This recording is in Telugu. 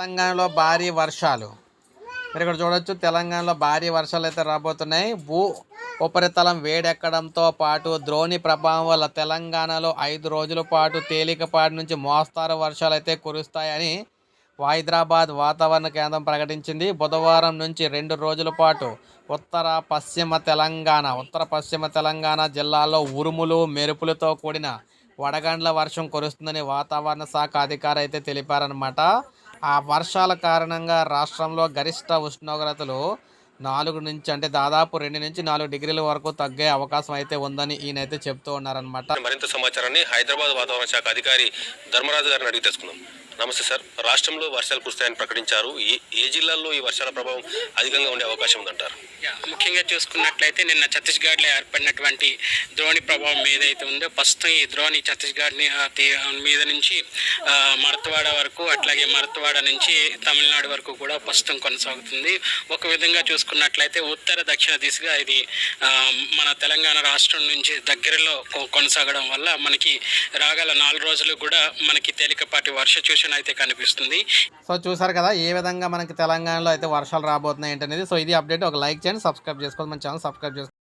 తెలంగాణలో భారీ వర్షాలు. మీరు ఇక్కడ చూడొచ్చు తెలంగాణలో భారీ వర్షాలు అయితే రాబోతున్నాయి. భూ ఉపరితలం వేడెక్కడంతో పాటు ద్రోణి ప్రభావం వల్ల తెలంగాణలో ఐదు రోజుల పాటు తేలికపాటి నుంచి మోస్తారు వర్షాలు అయితే కురుస్తాయని హైదరాబాద్ వాతావరణ కేంద్రం ప్రకటించింది. బుధవారం నుంచి రెండు రోజుల పాటు ఉత్తర పశ్చిమ తెలంగాణ ఉత్తర పశ్చిమ తెలంగాణ జిల్లాల్లో ఉరుములు మెరుపులతో కూడిన వడగండ్ల వర్షం కురుస్తుందని వాతావరణ శాఖ అధికారి అయితే తెలిపారనమాట ఆ వర్షాల కారణంగా రాష్ట్రంలో గరిష్ట ఉష్ణోగ్రతలు నాలుగు నుంచి అంటే దాదాపు రెండు నుంచి నాలుగు డిగ్రీల వరకు తగ్గే అవకాశం అయితే ఉందని ఈయనైతే చెప్తూ ఉన్నారనమాట మరింత సమాచారాన్ని హైదరాబాద్ వాతావరణ శాఖ అధికారి ధర్మరాజు గారిని అడిగి తెలుసుకుందాం. నమస్తే సార్. రాష్ట్రంలో వర్షాలు కురుస్తాయని ప్రకటించారు. ఏ ఏ జిల్లాల్లో ఈ వర్షాల ప్రభావం అధికంగా ఉండే అవకాశం ఉందంటారు? యా, ముఖ్యంగా చూసుకున్నట్లయితే నిన్న ఛత్తీస్గఢ్లో ఏర్పడినటువంటి ద్రోణి ప్రభావం ఏదైతే ఉందో ప్రస్తుతం ఈ ద్రోణి ఛత్తీస్గఢ్ని మీద నుంచి మరత్వాడ వరకు అట్లాగే మరత్వాడ నుంచి తమిళనాడు వరకు కూడా ప్రస్తుతం కొనసాగుతుంది. ఒక విధంగా చూసుకున్నట్లయితే ఉత్తర దక్షిణ దిశగా ఇది మన తెలంగాణ రాష్ట్రం నుంచి దగ్గరలో కొనసాగడం వల్ల మనకి రాగల నాలుగు రోజులు కూడా మనకి తేలికపాటి వర్ష చూసిన సూచన అయితే కనిపిస్తుంది. సో చూసారు కదా ఏ విధంగా మనకి తెలంగాణలో అయితే వర్షాలు రాబోతున్నాయి ఏంటనేది. సో ఇది అప్డేట్. ఒక లైక్ చేయండి సబ్స్క్రైబ్ చేసుకోండి. మన ఛానల్ సబ్స్క్రైబ్ చేసుకోండి.